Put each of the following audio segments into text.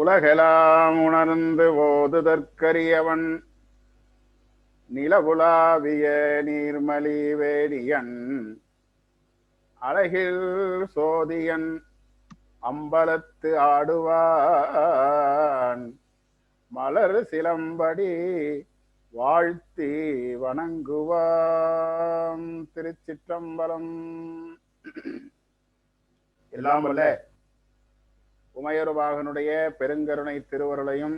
உலகெலாம் உணர்ந்து ஓதுதற்கரியவன். நிலவுலாவிய நீர்மலி வேடியன் அழகில் சோதியன் அம்பலத்து ஆடுவான். மலர் சிலம்படி வாழ்த்தி வணங்குவாம் திருச்சிற்றம்பலம். எல்லாம் வல்ல. உமையொருபாகனுடைய பெருங்கருணை திருவருளையும்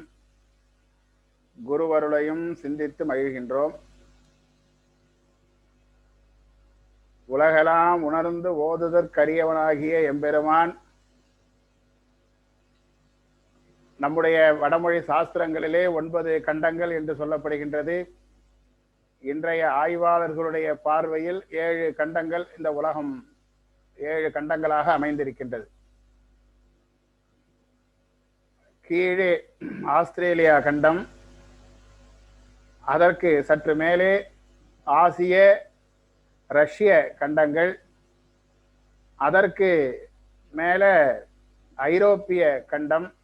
குருவருளையும் சிந்தித்து மகிழ்கின்றோம். உலகெல்லாம் உணர்ந்து ஓதுதற்கரியவனாகிய எம்பெருமான் நம்முடைய வடமொழி சாஸ்திரங்களிலே ஒன்பது கண்டங்கள் என்று சொல்லப்படுகின்றது. இன்றைய ஆய்வாளர்களுடைய பார்வையில் ஏழு கண்டங்கள் இந்த உலகம் ஏழு கண்டங்களாக அமைந்திருக்கின்றது. கீழே ஆஸ்திரேலியா கண்டம். அதற்கு சற்று மேலே ஆசிய ரஷ்ய கண்டங்கள். அதற்கு மேலே ஐரோப்பிய கண்டம்.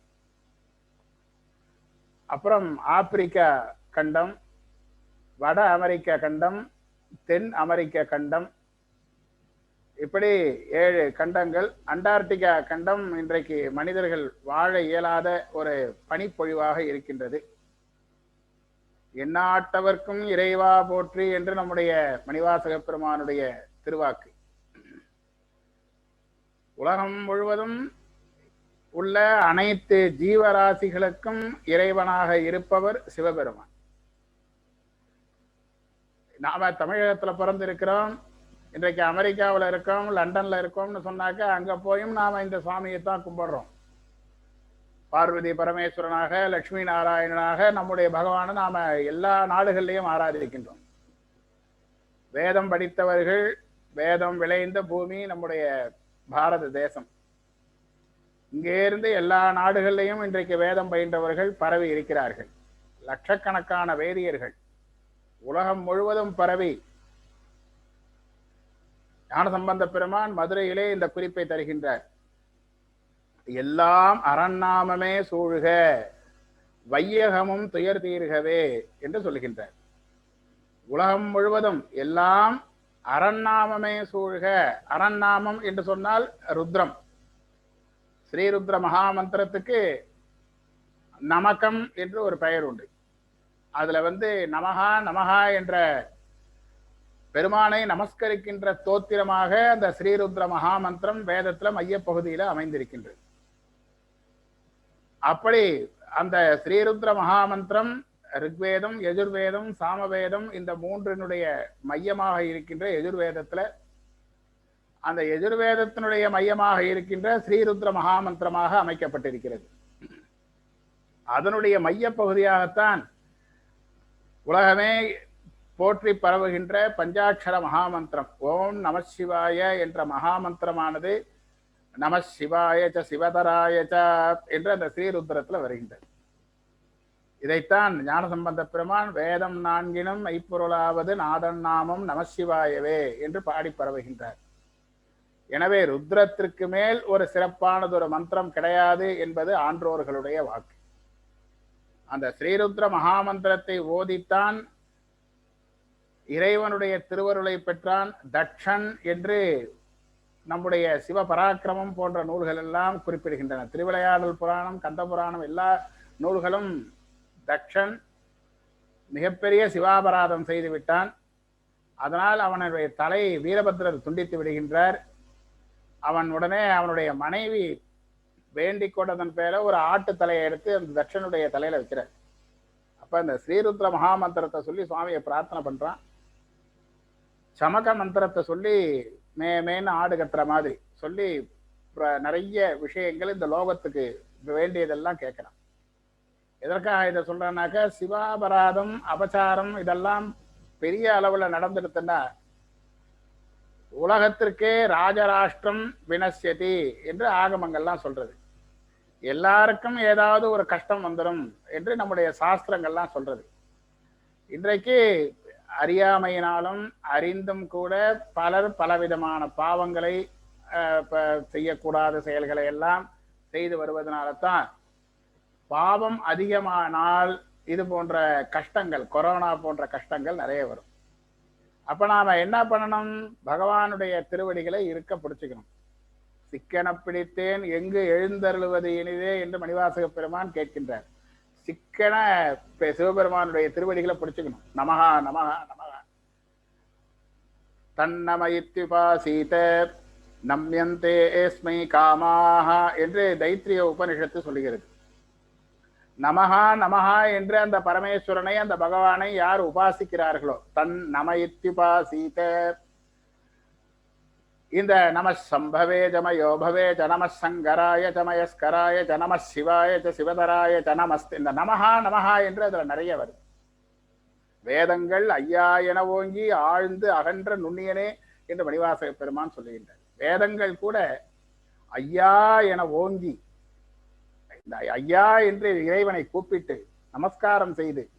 அப்புறம் ஆப்பிரிக்கா கண்டம். வட அமெரிக்க கண்டம். தென் அமெரிக்க கண்டம். இப்படி ஏழு கண்டங்கள். அண்டார்டிகா கண்டம் இன்றைக்கு மனிதர்கள் வாழ இயலாத ஒரு பனிப்பொழிவாக இருக்கின்றது. எண்ணாட்டவர்க்கும் இறைவா போற்றி என்று நம்முடைய மணிவாசக பெருமானுடைய திருவாக்கு. உலகம் முழுவதும் உள்ள அனைத்து ஜீவராசிகளுக்கும் இறைவனாக இருப்பவர் சிவபெருமான். நாம தமிழகத்துல பிறந்திருக்கிறோம். இன்றைக்கு அமெரிக்காவில் இருக்கோம் லண்டனில் இருக்கோம்னு சொன்னாக்க அங்கே போயும் நாம் இந்த சுவாமியை தான் கும்பிட்றோம். பார்வதி பரமேஸ்வரனாக லக்ஷ்மி நாராயணனாக நம்முடைய பகவானை நாம் எல்லா நாடுகள்லையும் ஆராதிக்கின்றோம். வேதம் படித்தவர்கள் வேதம் விளைந்த பூமி நம்முடைய பாரத தேசம். இங்கே இருந்து எல்லா நாடுகள்லையும் இன்றைக்கு வேதம் பயின்றவர்கள் பரவி இருக்கிறார்கள். லட்சக்கணக்கான வேதியர்கள். உலகம் முழுவதும் பரவி ஞானசம்பந்த பெருமான் மதுரையிலே இந்த குறிப்பை தருகின்றார். எல்லாம் அரண்நாமமே சூழ்க வையகமும் துயர் தீர்கவே என்று சொல்லுகின்றார் உலகம் முழுவதும் எல்லாம் அரண்நாமமே சூழ்க அரண்நாமம் என்று சொன்னால் ருத்ரம். ஸ்ரீருத்ர மகாமந்திரத்துக்கு நமகம் என்று ஒரு பெயர் உண்டு. அதுல வந்து நமகா நமகா என்ற பெருமானை நமஸ்கரிக்கின்ற தோத்திரமாக அந்த ஸ்ரீருத்ர மகாமந்திரம் வேதத்துல மையப்பகுதியில அமைந்திருக்கின்றது. அப்படி அந்த ஸ்ரீருத்ர மகாமந்திரம் ரிக்வேதம் எஜுர்வேதம் சாமவேதம் இந்த மூன்றினுடைய மையமாக இருக்கின்ற எஜுர்வேதத்துல அந்த எஜுர்வேதத்தினுடைய மையமாக இருக்கின்ற ஸ்ரீருத்ர மகாமந்திரமாக அமைக்கப்பட்டிருக்கிறது. அதனுடைய மைய பகுதியாகத்தான் உலகமே போற்றி பரவுகின்ற பஞ்சாட்சர மகாமந்திரம். ஓம் நம சிவாய என்ற மகாமந்திரமானது நம சிவாய ச சிவதராய ச என்று அந்த ஸ்ரீருத்ரத்தில் வருகின்றது. இதைத்தான் ஞானசம்பந்த பெருமான் வேதம் நான்கினும் ஐப்பொருளாவது நாதன் நாமம் நமசிவாயவே என்று பாடி பரவுகின்றார். எனவே ருத்ரத்திற்கு மேல் ஒரு சிறப்பானதொரு மந்திரம் கிடையாது என்பது ஆன்றோர்களுடைய வாக்கு. அந்த ஸ்ரீருத்ர மகாமந்திரத்தை ஓதித்தான் இறைவனுடைய திருவருளை பெற்றான் தட்சன் என்று நம்முடைய சிவபராக்கிரமம் போன்ற நூல்கள் எல்லாம் குறிப்பிடுகின்றன. திருவிளையாடல் புராணம் கந்த புராணம் எல்லா நூல்களும் தக்ஷன் மிகப்பெரிய சிவாபராதம் செய்து விட்டான். அதனால் அவனுடைய தலை வீரபத்ரர் துண்டித்து விடுகின்றார். அவன் உடனே அவனுடைய மனைவி வேண்டிக் கொண்டதன் பேர ஒரு ஆட்டு தலையை எடுத்து அந்த தட்சனுடைய தலையில வைக்கிறார். அப்ப இந்த ஸ்ரீருத்ர மகாமந்திரத்தை சொல்லி சுவாமியை பிரார்த்தனை பண்றான். சமக மந்திரத்தை சொல்லி மே மேன்னு ஆடு கட்டுற மாதிரி சொல்லி நிறைய விஷயங்கள் இந்த லோகத்துக்கு வேண்டியதெல்லாம் கேட்கிறான். எதற்காக இதை சொல்றேன்னாக்கா சிவாபராதம் அபச்சாரம் இதெல்லாம் பெரிய அளவில் நடந்துடுத்துன்னா உலகத்திற்கே ராஜராஷ்டிரம் வினசியதி என்று ஆகமங்கள்லாம் சொல்றது. எல்லாருக்கும் ஏதாவது ஒரு கஷ்டம் வந்துடும் என்று நம்முடைய சாஸ்திரங்கள்லாம் சொல்றது. இன்றைக்கு அறியாமையினாலும் அறிந்தும் கூட பலர் பலவிதமான பாவங்களை செய்யக்கூடாத செயல்களை எல்லாம் செய்து வருவதனால தான் பாவம் அதிகமானால் இது போன்ற கஷ்டங்கள் கொரோனா போன்ற கஷ்டங்கள் நிறைய வரும். அப்ப நாம என்ன பண்ணணும்? பகவானுடைய திருவடிகளை இருக்க பிடிச்சுக்கணும். சிக்கன பிடித்தேன் எங்கு எழுந்தருளுவது இனிதே என்று மணிவாசக பெருமான் கேட்கின்றார். சிக்கன சிவபெருமானுடைய திருவடிகளை பிடிச்சுக்கணும். நமகா நமகா நமகா தன்னமயித்யுபாசீத நம்யந்தே ஏஸ்மை காமாக என்று தைத்திரிய உபனிஷத்து சொல்லுகிறது. நமஹா நமஹா என்று அந்த பரமேஸ்வரனை அந்த பகவானை யார் உபாசிக்கிறார்களோ தன் நமயித்யுபாசீத. இந்த நம சம்பவே ஜமயோ பவே ஜ நம சங்கராய ஜமயஸ்கராய ஜ நம சிவாய ஜ சிவதராய ஜ நமஸ்து. இந்த நமஹா நமஹா என்று அதுல நிறைய வருது. வேதங்கள் ஐயா என ஓங்கி ஆழ்ந்து அகன்ற நுண்ணியனே என்று மணிவாசக பெருமான் சொல்லுகின்றார். வேதங்கள் கூட ஐயா என ஓங்கி இந்த ஐயா என்று இறைவனை கூப்பிட்டு நமஸ்காரம் செய்து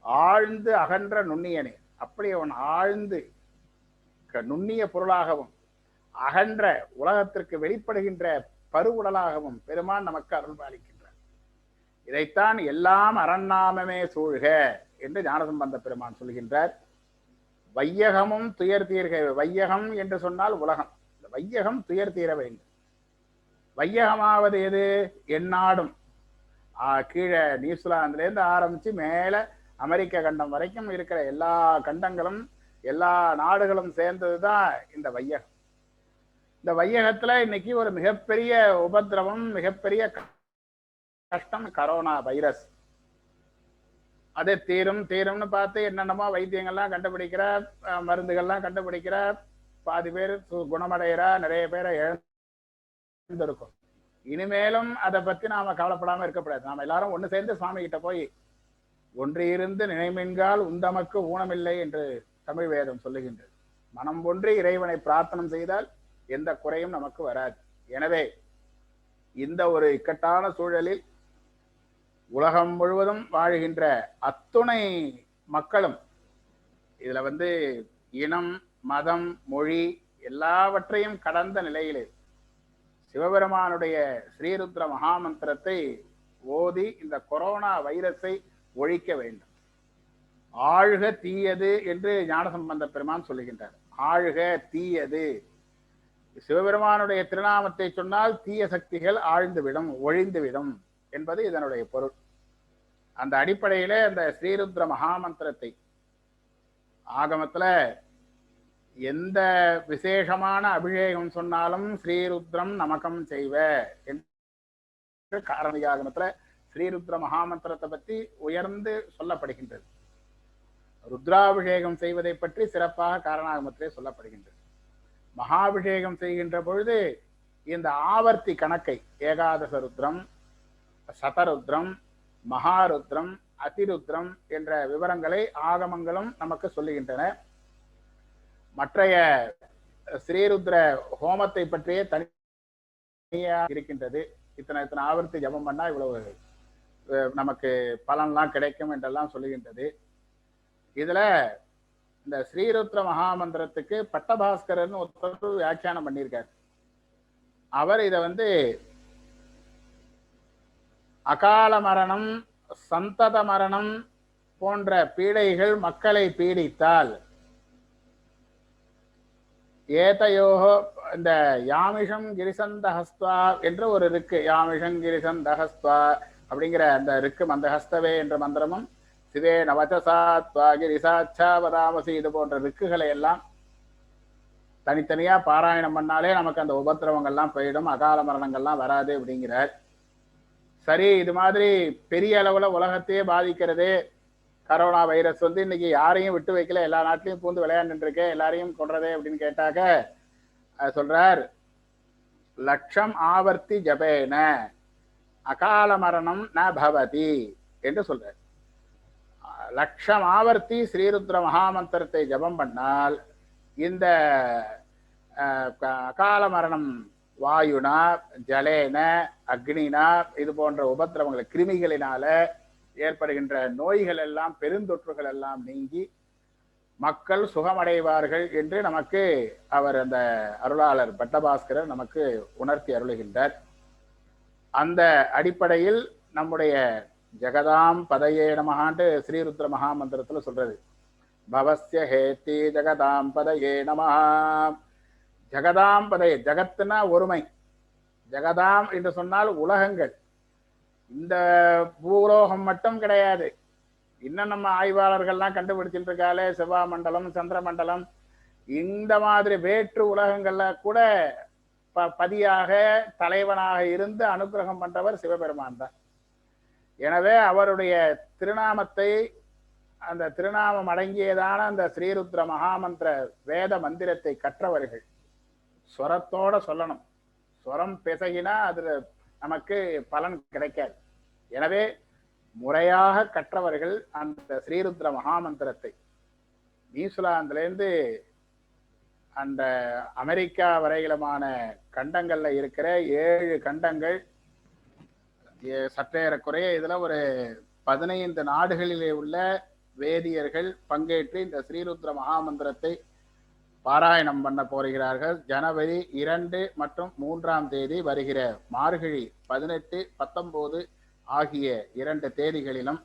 ஆழ்ந்து அகன்ற நுண்ணியனே. அப்படி அவன் ஆழ்ந்து க- நுண்ணிய பொருளாகவும் அகன்ற உலகத்திற்கு வெளிப்படுகின்ற பருவுடலாகவும் பெருமான் நமக்கு அருள் பாலிக்கின்றார். இதைத்தான் எல்லாம் அரண்நாமமே சூழ்க என்று ஞானசம்பந்த பெருமான் சொல்கின்றார். வையகமும் துயர் தீர்க வையகம் என்று சொன்னால் உலகம். இந்த வையகம் துயர் தீர வேண்டும். வையகமாவது எது? எந்நாடும். ஆ, கீழே நியூசிலாந்துலேருந்து ஆரம்பித்து மேலே அமெரிக்க கண்டம் வரைக்கும் இருக்கிற எல்லா கண்டங்களும் எல்லா நாடுகளும் சேர்ந்ததுதான் இந்த வையகம். இந்த வையகத்துல இன்னைக்கு ஒரு மிகப்பெரிய உபத்திரவம் மிகப்பெரிய கஷ்டம் கரோனா வைரஸ் அது தீரும் தீரும்னு பார்த்து என்னென்னமோ வைத்தியங்கள்லாம் கண்டுபிடிக்கிற மருந்துகள்லாம் கண்டுபிடிக்கிற பாதி பேர் சு- குணமடைகிறா நிறைய பேரை இழந்திருக்கும். இனிமேலும் அதை பத்தி நாம கவலைப்படாம இருக்கக்கூடாது நாம எல்லாரும் ஒண்ணு சேர்ந்து சுவாமி கிட்ட போய் ஒன்று இருந்து நினைமின்கால் உந்தமக்கு ஊனமில்லை என்று தமிழ் வேதம் சொல்லுகின்றது. மனம் ஒன்றி இறைவனை பிரார்த்தனம் செய்தால் எந்த குறையும் நமக்கு வராது. எனவே இந்த ஒரு இக்கட்டான சூழலில் உலகம் முழுவதும் வாழ்கின்ற அத்துணை மக்களும் இதில் வந்து இனம் மதம் மொழி எல்லாவற்றையும் கடந்த நிலையிலே சிவபெருமானுடைய ஸ்ரீருத்ர மகாமந்திரத்தை ஓதி இந்த கொரோனா வைரஸை ஒழிக்க வேண்டும். ஆழ்க தீயது என்று ஞானசம்பந்த பெருமான் சொல்லுகின்றார். ஆழ்க தீயது. சிவபெருமானுடைய திருநாமத்தை சொன்னால் தீய சக்திகள் ஆழ்ந்துவிடும் ஒழிந்துவிடும் என்பது இதனுடைய பொருள். அந்த அடிப்படையிலே அந்த ஸ்ரீருத்ர மகாமந்திரத்தை ஆகமத்துல எந்த விசேஷமான அபிஷேகம் சொன்னாலும் ஸ்ரீருத்ரம் நமக்கம் செய்வ என்று காரணியாகமத்துல ஸ்ரீருத்ர மகாமந்திரத்தை பற்றி உயர்ந்து சொல்லப்படுகின்றது. ருத்ராபிஷேகம் செய்வதை பற்றி சிறப்பாக காரணாகமத்திலே சொல்லப்படுகின்றது. மகாபிஷேகம் செய்கின்ற பொழுது இந்த ஆவர்த்தி கணக்கை ஏகாதச ருத்ரம் சதருத்ரம் மகாருத்ரம் அதிருத்ரம் என்ற விவரங்களை ஆகமங்களும் நமக்கு சொல்லுகின்றன. மற்றைய ஸ்ரீருத்ர ஹோமத்தை பற்றியே தனியா இருக்கின்றது. இத்தனை இத்தனை ஆவர்த்தி ஜபம் பண்ணா இவ்வளவு நமக்கு பலன்லாம் கிடைக்கும் என்றெல்லாம் சொல்லுகின்றது. இதுல இந்த ஸ்ரீருத்ர மகாமந்திரத்துக்கு பட்டபாஸ்கரன் ஒருத்தர் வியாக்கியானம் பண்ணியிருக்கார். அவர் இதை வந்து அகால மரணம் சந்தத மரணம் போன்ற பீடைகள் மக்களை பீடித்தால் ஏதையோகோ இந்த யாமிஷம் கிரிசந்தஹஸ்துவா என்று ஒரு ரிக்கு யாமிஷம் கிரிசந்தஹஸ்துவா அப்படிங்கிற அந்த ருக்கு மந்தஹஸ்தவே என்ற மந்திரமும் சிவே நவச்சசாத்வா கிரிசாச்சா இது போன்ற ரிக்குகளை எல்லாம் தனித்தனியா பாராயணம் பண்ணாலே நமக்கு அந்த உபத்திரவங்கள்லாம் போயிடும். அகால மரணங்கள்லாம் வராது அப்படிங்கிறார். சரி இது மாதிரி பெரிய அளவுல உலகத்தையே பாதிக்கிறது கரோனா வைரஸ் வந்து இன்னைக்கு யாரையும் விட்டு வைக்கல. எல்லா நாட்டிலையும் பூந்து விளையாண்டு இருக்கு எல்லாரையும் கொன்றதே அப்படின்னு கேட்டாக்க சொல்றார் லட்சம் ஆவர்த்தி ஜபேன அகால மரணம் ந பவதி என்று சொல்றார். லட்சம் ஆவர்த்தி ஸ்ரீருத்ர மகாமந்திரத்தை ஜபம் பண்ணால் இந்த அகால மரணம் வாயுனா ஜலேன அக்னினா இது போன்ற உபத்திரவங்களை கிருமிகளினால ஏற்படுகின்ற நோய்கள் எல்லாம் பெருந்தொற்றுகள் எல்லாம் நீங்கி மக்கள் சுகமடைவார்கள் என்று நமக்கு அவர் அந்த அருளாளர் பட்டபாஸ்கரர் நமக்கு உணர்த்தி அருளுகின்றார். அந்த அடிப்படையில் நம்முடைய ஜெகதாம் பதையே நமகான்ட்டு ஸ்ரீருத்ர மகாமந்திரத்தில் சொல்றது. பவஸ்ய ஹேத்தி ஜெகதாம் பதையே நமஹா. ஜெகதாம் பதையே ஜெகத்துனா ஒருமை. ஜெகதாம் என்று சொன்னால் உலகங்கள். இந்த பூலோகம் மட்டும் கிடையாது. இன்னும் நம்ம ஆய்வாளர்கள்லாம் கண்டுபிடிச்சிட்டு இருக்காளே செவ்வாய் மண்டலம் சந்திர மண்டலம் இந்த மாதிரி வேற்று உலகங்கள்ல கூட ப பதியாக தலைவனாக இருந்து அனுகிரகம் பண்றவர் சிவபெருமான் தான். எனவே அவருடைய திருநாமத்தை அந்த திருநாமம் அடங்கியதான அந்த ஸ்ரீருத்ர மகாமந்திர வேத மந்திரத்தை கற்றவர்கள் ஸ்வரத்தோட சொல்லணும். ஸ்வரம் பிசகினா அதுல நமக்கு பலன் கிடைக்காது. எனவே முறையாக கற்றவர்கள் அந்த ஸ்ரீருத்ர மகாமந்திரத்தை. நியூசிலாந்துலேருந்து அந்த அமெரிக்கா வரையிலுமான கண்டங்களில் இருக்கிற ஏழு கண்டங்கள் ஏ- சற்றேறக்குறைய இதில் ஒரு பதினைந்து நாடுகளிலே உள்ள வேதியர்கள் பங்கேற்று இந்த ஸ்ரீருத்ர மகாமந்திரத்தை பாராயணம் பண்ண போகிறார்கள். ஜனவரி இரண்டு மற்றும் மூன்றாம் தேதி வருகிற மார்கழி பதினெட்டு பத்தொன்பது ஆகிய இரண்டு தேதிகளிலும்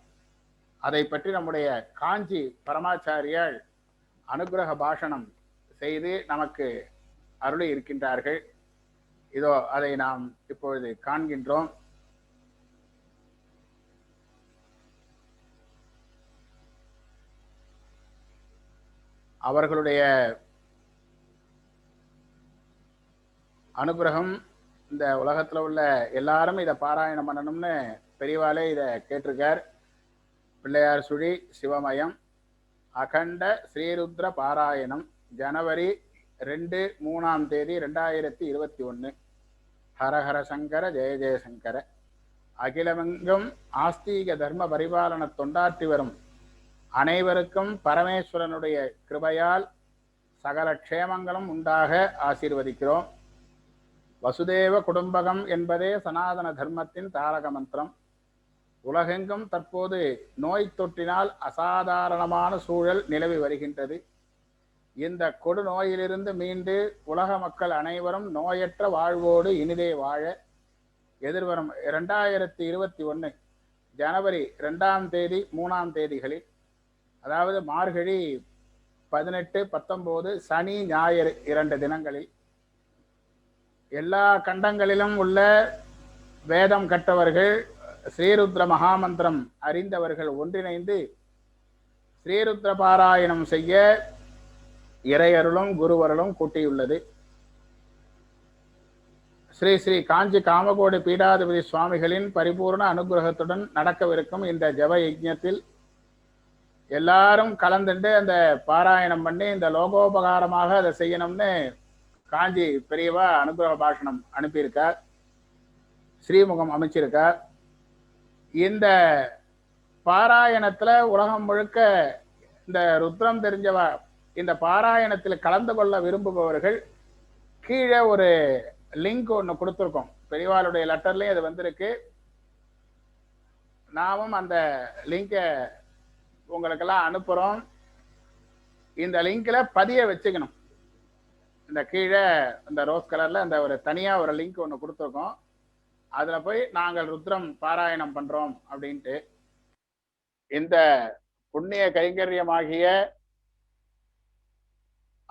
அதை பற்றி நம்முடைய காஞ்சி பரமாச்சாரியால் அனுகிரக பாஷணம் செய்து நமக்கு அருளி இருக்கின்றார்கள். இதோ அதை நாம் இப்பொழுது காண்கின்றோம். அவர்களுடைய அனுகிரகம் இந்த உலகத்தில் உள்ள எல்லாரும் இதை பாராயணம் பண்ணணும்னு பெரியவாலே இதை கேட்டிருக்கார். பிள்ளையார் சுழி சிவமயம் அகண்ட ஸ்ரீருத்ர பாராயணம் ஜனவரி ரெண்டு மூணாம் தேதி ரெண்டாயிரத்தி இருபத்தி ஒன்று ஹரஹர சங்கர ஜெய ஜெயசங்கர அகிலமெங்கும் ஆஸ்தீக தர்ம பரிபாலன தொண்டாற்றி வரும் அனைவருக்கும் பரமேஸ்வரனுடைய கிருபையால் சகல க்ஷேமங்களும் உண்டாக ஆசீர்வதிக்கிறோம். வசுதேவ குடும்பகம் என்பதே சனாதன தர்மத்தின் தாரக மந்திரம். உலகெங்கும் தற்போது நோய் தொற்றினால் அசாதாரணமான சூழல் நிலவி வருகின்றது. இந்த கொடு நோயிலிருந்து மீண்டு உலக மக்கள் அனைவரும் நோயற்ற வாழ்வோடு இனிதே வாழ. எதிர்வரும் இரண்டாயிரத்தி இருபத்தி ஒன்று ஜனவரி ரெண்டாம் தேதி மூணாம் தேதிகளில் அதாவது மார்கழி பதினெட்டு பத்தொம்போது சனி ஞாயிறு இரண்டு தினங்களில். எல்லா கண்டங்களிலும் உள்ள வேதம் கற்றவர்கள் ஸ்ரீருத்ர மகாமந்திரம் அறிந்தவர்கள் ஒன்றிணைந்து ஸ்ரீருத்ர பாராயணம் செய்ய இறையருளும் குருவருளும் கூட்டியுள்ளது. ஸ்ரீ ஸ்ரீ காஞ்சி காமகோடி பீடாதிபதி சுவாமிகளின் பரிபூர்ண அனுகிரகத்துடன் நடக்கவிருக்கும் இந்த ஜப யஜ்ஞத்தில் எல்லாரும் கலந்துட்டு அந்த பாராயணம் பண்ணி இந்த லோகோபகாரமாக அதை செய்யணும்னு காஞ்சி பெரியவா அனுகிரக பாஷணம் அனுப்பியிருக்கார் ஸ்ரீமுகம் அமைச்சிருக்கார். இந்த பாராயணத்துல உலகம் முழுக்க இந்த ருத்ரம் தெரிஞ்சவ இந்த பாராயணத்தில் கலந்து கொள்ள விரும்புபவர்கள் கீழே ஒரு லிங்க் ஒன்று கொடுத்துருக்கோம். பெரியவாளுடைய லெட்டர்லேயும் அது வந்திருக்கு. நாமும் அந்த லிங்கை உங்களுக்கெல்லாம் அனுப்புகிறோம் இந்த லிங்க்கில் பதிய வச்சுக்கணும். இந்த கீழே இந்த ரோஸ் கலரில் இந்த ஒரு தனியாக ஒரு லிங்க் ஒன்று கொடுத்துருக்கோம். அதில் போய் நாங்கள் ருத்ரம் பாராயணம் பண்ணுறோம் அப்படின்ட்டு. இந்த புண்ணிய கைங்கரியமாகிய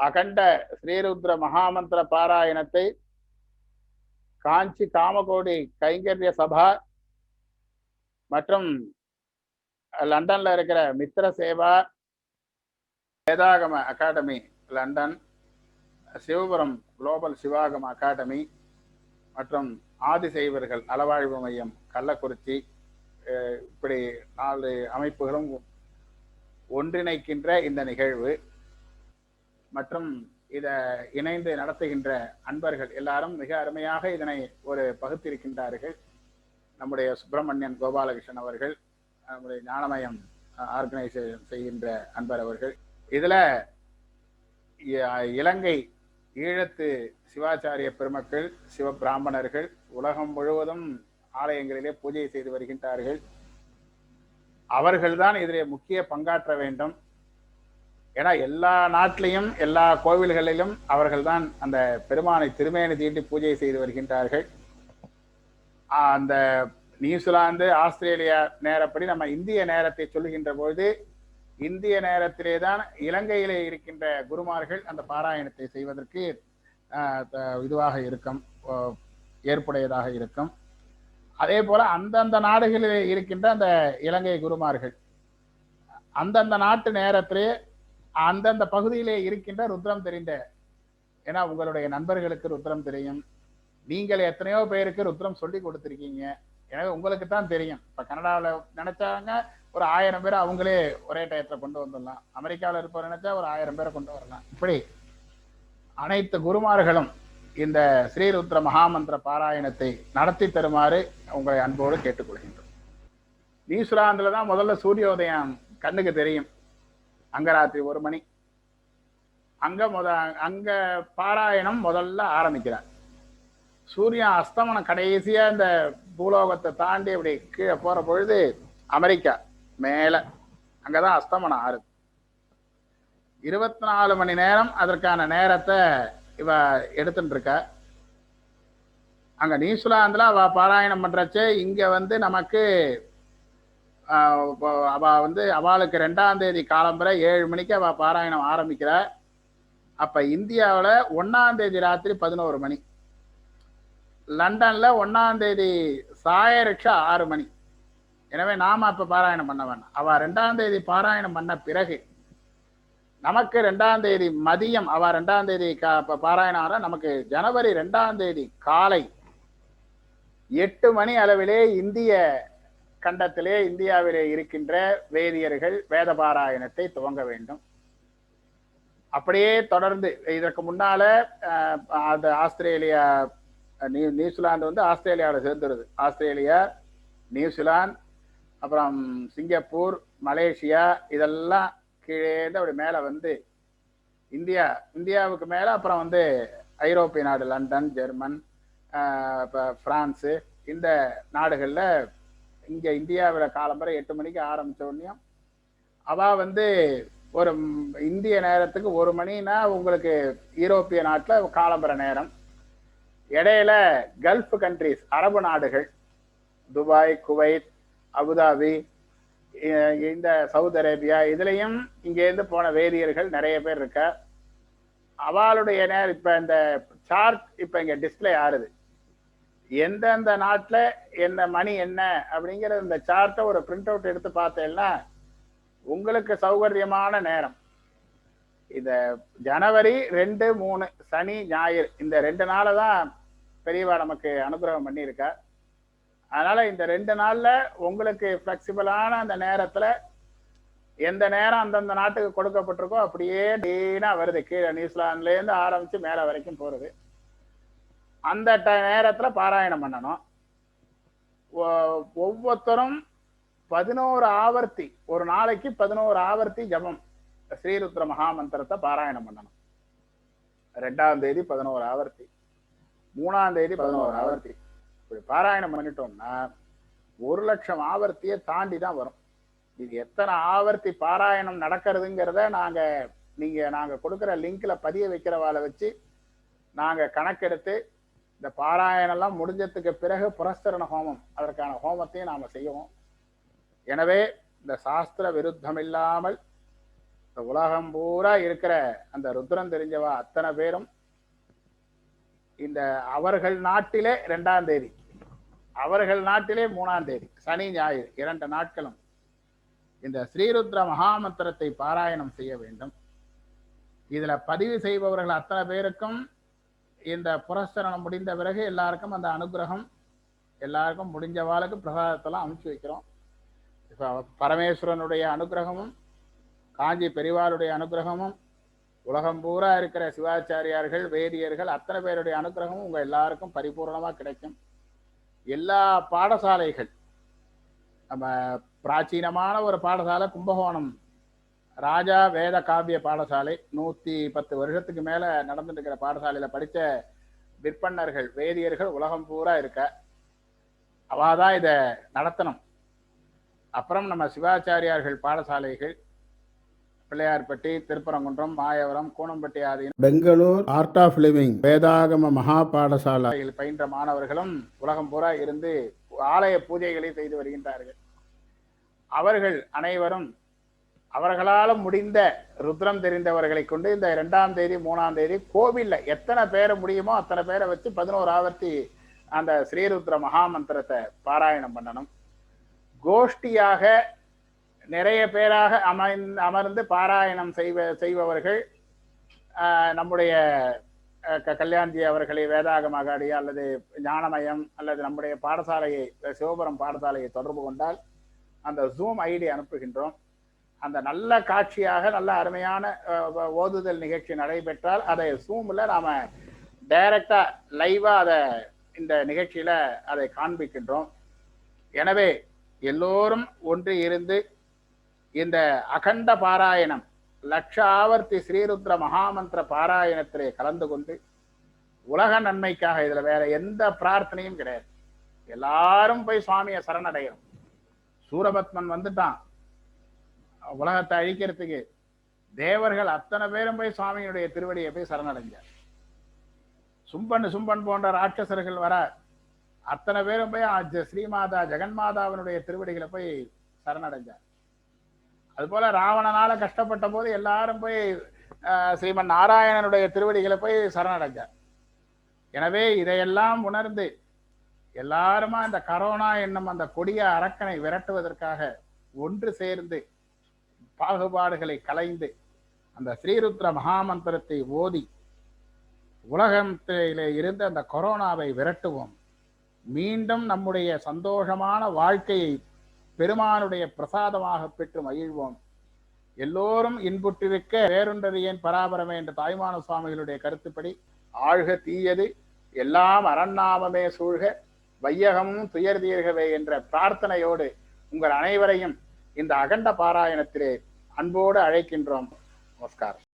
அகண்ட ஸ்ரீருத்ர மகாமந்திர பாராயணத்தை காஞ்சி காமகோடி கைங்கரிய சபா மற்றும் லண்டன்ல இருக்கிற Mithra Seva Vedagama academy London Sivapuram global Sivagama academy மற்றும் ஆதிசைவர்கள் நலவாழ்வு மையம் கள்ளக்குறிச்சி இப்படி நாலு அமைப்புகளும் ஒன்றிணைக்கின்ற இந்த நிகழ்வு. மற்றும் இதை இணைந்து நடத்துகின்ற அன்பர்கள் எல்லாரும் மிக அருமையாக இதனை ஒரு பகுத்திருக்கின்றார்கள். நம்முடைய சுப்பிரமணியன் கோபாலகிருஷ்ணன் அவர்கள் நம்முடைய ஞானமயம் ஆர்கனைசேஷன் செய்கின்ற அன்பர் அவர்கள். இதுல இலங்கை ஈழத்து சிவாச்சாரிய பெருமக்கள் சிவபிராமணர்கள் உலகம் முழுவதும் ஆலயங்களிலே பூஜை செய்து வருகின்றார்கள். அவர்கள்தான் இதிலே முக்கிய பங்காற்ற வேண்டும். ஏன்னா எல்லா நாட்டிலையும் எல்லா கோவில்களிலும் அவர்கள்தான் அந்த பெருமானை திருமேனி தீட்டி பூஜை செய்து வருகின்றார்கள். ஆஹ் அந்த நியூசிலாந்து ஆஸ்திரேலியா நேரப்படி நம்ம இந்திய நேரத்தை சொல்லுகின்ற பொழுது இந்திய நேரத்திலே தான் இலங்கையிலே இருக்கின்ற குருமார்கள் அந்த பாராயணத்தை செய்வதற்கு த- இதுவாக இருக்கும் ஏற்புடையதாக இருக்கும். அதே போல அந்தந்த நாடுகளிலே இருக்கின்ற அந்த இலங்கை குருமார்கள் அந்தந்த நாட்டு நேரத்திலே அந்தந்த பகுதியிலே இருக்கின்ற ருத்ரம் தெரிந்த ஏன்னா உங்களுடைய நண்பர்களுக்கு ருத்ரம் தெரியும். நீங்கள் எத்தனையோ பேருக்கு ருத்ரம் சொல்லி கொடுத்துருக்கீங்க. எனவே உங்களுக்கு தான் தெரியும். இப்போ கனடாவில் நினைச்சாங்க ஒரு ஆயிரம் பேரை அவங்களே ஒரே டயத்தில் கொண்டு வந்துடலாம். அமெரிக்காவில் இருப்பவர் நினைச்சா ஒரு ஆயிரம் பேரை கொண்டு வரலாம். இப்படி அனைத்து குருமார்களும் இந்த ஸ்ரீருத்ர மகாமந்திர பாராயணத்தை நடத்தி தருமாறு உங்களை அன்போடு கேட்டுக்கொள்கின்றோம். நியூசிலாந்துல தான் முதல்ல சூரியோதயம் கண்ணுக்கு தெரியும். அங்க ராத்திரி ஒரு மணி. அங்க முத அங்க பாராயணம் முதல்ல ஆரம்பிக்கிறார். சூரியன் அஸ்தமனம் கடைசியா இந்த பூலோகத்தை தாண்டி அப்படி கீழே போற பொழுது அமெரிக்கா மேல. அங்கதான் அஸ்தமனம் ஆறுது. இருபத்தி நாலு மணி நேரம் அதற்கான நேரத்தை இவ எடுத்துட்டு இருக்க. அங்க நியூசிலாந்துல அவ பாராயணம் பண்றச்சே இங்க வந்து நமக்கு ஆஹ், வந்து அவளுக்கு ரெண்டாம் தேதி காலம்புரை ஏழு மணிக்கு அவள் பாராயணம் ஆரம்பிக்கிற. அப்ப இந்தியாவுல ஒன்றாம் தேதி ராத்திரி பதினோரு மணி. லண்டன்ல ஒன்னாம் தேதி சாயரிக்ஷா ஆறு மணி. எனவே நாம அப்ப பாராயணம் பண்ண வேண்டாம் அவ ரெண்டாம் தேதி பாராயணம் பண்ண பிறகு நமக்கு ரெண்டாம் தேதி மதியம் அவ ரெண்டாம் தேதி கா- பாராயணம் ஆனா நமக்கு ஜனவரி ரெண்டாம் தேதி காலை எட்டு மணி அளவிலே இந்திய கண்டத்திலே இந்தியாவிலே இருக்கின்ற வேதியர்கள் வேத பாராயணத்தை துவங்க வேண்டும். அப்படியே தொடர்ந்து இதற்கு முன்னால அது ஆஸ்திரேலியா நியூ நியூசிலாந்து வந்து ஆஸ்திரேலியாவில் சேர்ந்துருது. ஆஸ்திரேலியா நியூசிலாந்து அப்புறம் சிங்கப்பூர் மலேசியா இதெல்லாம் கீழேந்து அப்படி மேலே வந்து இந்தியா இந்தியாவுக்கு மேலே அப்புறம் வந்து ஐரோப்பிய நாடு லண்டன் ஜெர்மன் இப்போ ஃப்ரான்ஸு இந்த நாடுகளில் இங்கே இந்தியாவில் காலம்பரை எட்டு மணிக்கு ஆரம்பித்த உடனேயும் அவள் வந்து ஒரு இந்திய நேரத்துக்கு ஒரு மணினா உங்களுக்கு ஈரோப்பிய நாட்டில் காலம்பர நேரம். இடையில கல்ஃப் கண்ட்ரிஸ் அரபு நாடுகள் துபாய் குவைத் அபுதாபி இந்த சவுதி அரேபியா இதுலயும் இங்கேருந்து போன வேதியர்கள் நிறைய பேர் இருக்கா. அவளுடைய நேரம் இப்ப இந்த சார்ட் இப்ப இங்க டிஸ்ப்ளே ஆறுது. எந்தெந்த நாட்டில் என்ன மணி என்ன அப்படிங்கிற இந்த சார்ட்டை ஒரு பிரிண்ட் அவுட் எடுத்து பார்த்தேன்னா உங்களுக்கு சௌகரியமான நேரம். இந்த ஜனவரி ரெண்டு மூணு சனி ஞாயிறு இந்த ரெண்டு நாளை தான் பெரியவா நமக்கு அனுகிரகம் பண்ணியிருக்கா. அதனால இந்த ரெண்டு நாள்ல உங்களுக்கு ஃபிளெக்சிபிளான அந்த நேரத்துல எந்த நேரம் அந்தந்த நாட்டுக்கு கொடுக்கப்பட்டிருக்கோ அப்படியே டீனா வருது. கீழே நியூசிலாந்துல இருந்து ஆரம்பிச்சு மேல வரைக்கும் போறது. அந்த ட- நேரத்துல பாராயணம் பண்ணணும். ஒ- ஒவ்வொருத்தரும் பதினோரு ஆவர்த்தி ஒரு நாளைக்கு பதினோரு ஆவர்த்தி ஜபம். ஸ்ரீருத்ர மகாமந்திரத்தை பாராயணம் பண்ணணும். ரெண்டாம் தேதி பதினோரு ஆவர்த்தி. மூணாம் தேதி பதினோரு ஆவர்த்தி இப்படி பாராயணம் பண்ணிட்டோம்னா ஒரு லட்சம் ஆவர்த்தியை தாண்டி தான் வரும். இது எத்தனை ஆவர்த்தி பாராயணம் நடக்கிறதுங்கிறத நாங்கள் நீங்கள் நாங்கள் கொடுக்குற லிங்க்ல பதிய வைக்கிறவாளை வச்சு நாங்கள் கணக்கெடுத்து இந்த பாராயணம்லாம் முடிஞ்சதுக்கு பிறகு புரஸ்தரண ஹோமம் அதற்கான ஹோமத்தையும் நாம் செய்வோம். எனவே இந்த சாஸ்திர விருத்தம் இல்லாமல் இந்த உலகம் பூரா இருக்கிற அந்த ருத்ரம் தெரிஞ்சவா அத்தனை பேரும் இந்த அவர்கள் நாட்டிலே ரெண்டாம் தேதி. அவர்கள் நாட்டிலே மூணாம் தேதி சனி ஞாயிறு இரண்டு நாட்களும். இந்த ஸ்ரீருத்ர மகாமந்திரத்தை பாராயணம் செய்ய வேண்டும். இதுல பதிவு செய்பவர்கள் அத்தனை பேருக்கும் இந்த புரஸ்தரணம் முடிந்த பிறகு எல்லாருக்கும் அந்த அனுகிரகம் எல்லாருக்கும் முடிஞ்ச வாளுக்கு பிரசாதத்தெல்லாம் அனுப்பிச்சு வைக்கிறோம். இப்போ பரமேஸ்வரனுடைய அனுகிரகமும் காஞ்சி பெரிவாளுடைய அனுகிரகமும் உலகம் பூரா இருக்கிற சிவாச்சாரியார்கள் வேதியர்கள் அத்தனை பேருடைய அனுகிரகமும் உங்கள் எல்லாருக்கும் பரிபூர்ணமாக கிடைக்கும். எல்லா பாடசாலைகள் நம்ம பிராச்சீனமான ஒரு பாடசாலை கும்பகோணம் ராஜா வேத காவிய பாடசாலை நூற்றி பத்து வருஷத்துக்கு மேலே நடந்துட்டு இருக்கிற படித்த விற்பன்னர்கள் வேதியர்கள் உலகம் பூரா இருக்க அவாதான் இதை நடத்தணும். அப்புறம் நம்ம சிவாச்சாரியார்கள் பாடசாலைகள் பிள்ளையார்பட்டி திருப்பரங்குன்றம் மாயவரம் கூனம்பட்டி ஆதி Bangalore art of living Vedagama Maha பாடசாலையில் பயின்ற மாணவர்களும் உலகம் பூரா இருந்து ஆலய பூஜைகளை செய்து வருகின்றார்கள். அவர்கள் அனைவரும் அவர்களால் முடிந்த ருத்ரம் தெரிந்தவர்களை கொண்டு இந்த இரண்டாம் தேதி மூணாம் தேதி கோவில்ல எத்தனை பேரை முடியுமோ அத்தனை பேரை வச்சு பதினோரு ஆவர்த்தி அந்த ஸ்ரீருத்ர மகாமந்திரத்தை பாராயணம் பண்ணணும். கோஷ்டியாக நிறைய பேராக அமைந் அமர்ந்து பாராயணம் செய்வ செய்பவர்கள் நம்முடைய க- கல்யாண்ஜி அவர்களை வேதாகம அகாடி அல்லது ஞானமயம் அல்லது நம்முடைய பாடசாலையை சிவபுரம் பாடசாலையை தொடர்பு கொண்டால் அந்த ஜூம் ஐடி அனுப்புகின்றோம். அந்த நல்ல காட்சியாக நல்ல அருமையான ஓதுதல் நிகழ்ச்சி நடைபெற்றால் அதை ஜூமில் நாம் டைரக்டாக லைவாக அதை இந்த நிகழ்ச்சியில் அதை காண்பிக்கின்றோம். எனவே எல்லோரும் ஒன்று இருந்து இந்த அகண்ட பாராயணம் லட்ச ஆவர்த்தி ஸ்ரீருத்ர மகாமந்திர பாராயணத்திலே கலந்து கொண்டு உலக நன்மைக்காக இதுல வேற எந்த பிரார்த்தனையும் கிடையாது. எல்லாரும் போய் சுவாமியை சரணடையும் சூரபத்மன் வந்துட்டான். உலகத்தை அழிக்கிறதுக்கு தேவர்கள் அத்தனை பேரும் போய் சுவாமியினுடைய திருவடியை போய் சரணடைஞ்சார். சும்பன் சும்பன் போன்ற ராட்சசர்கள் வர அத்தனை பேரும் போய் ஸ்ரீமாதா ஜெகன்மாதாவினுடைய திருவடிகளை போய் சரணடைஞ்சார். அதுபோல ராவணனால கஷ்டப்பட்ட போது எல்லாரும் போய் ஸ்ரீமன் நாராயணனுடைய திருவடிகளை போய் சரணடைஞ்சார். எனவே இதையெல்லாம் உணர்ந்து எல்லாருமா இந்த கரோனா என்னும் அந்த கொடிய அரக்கனை விரட்டுவதற்காக ஒன்று சேர்ந்து பாகுபாடுகளை கலைந்து அந்த ஸ்ரீருத்ர மகாமந்திரத்தை ஓதி உலகத்திலே இருந்து அந்த கொரோனாவை விரட்டுவோம். மீண்டும் நம்முடைய சந்தோஷமான வாழ்க்கையை பெருமானுடைய பிரசாதமாக பெற்று மகிழ்வோம். எல்லோரும் இன்புற்றிருக்க வேறொன்றது ஏன் பராபரமே என்ற தாய்மான சுவாமிகளுடைய கருத்துப்படி ஆழ்க தீயது எல்லாம் அரண்நாமமே சூழ்க வையகமும் துயர் தீர்கவே என்ற பிரார்த்தனையோடு உங்கள் அனைவரையும் இந்த அகண்ட பாராயணத்திலே அன்போடு அழைக்கின்றோம். நமஸ்காரம்.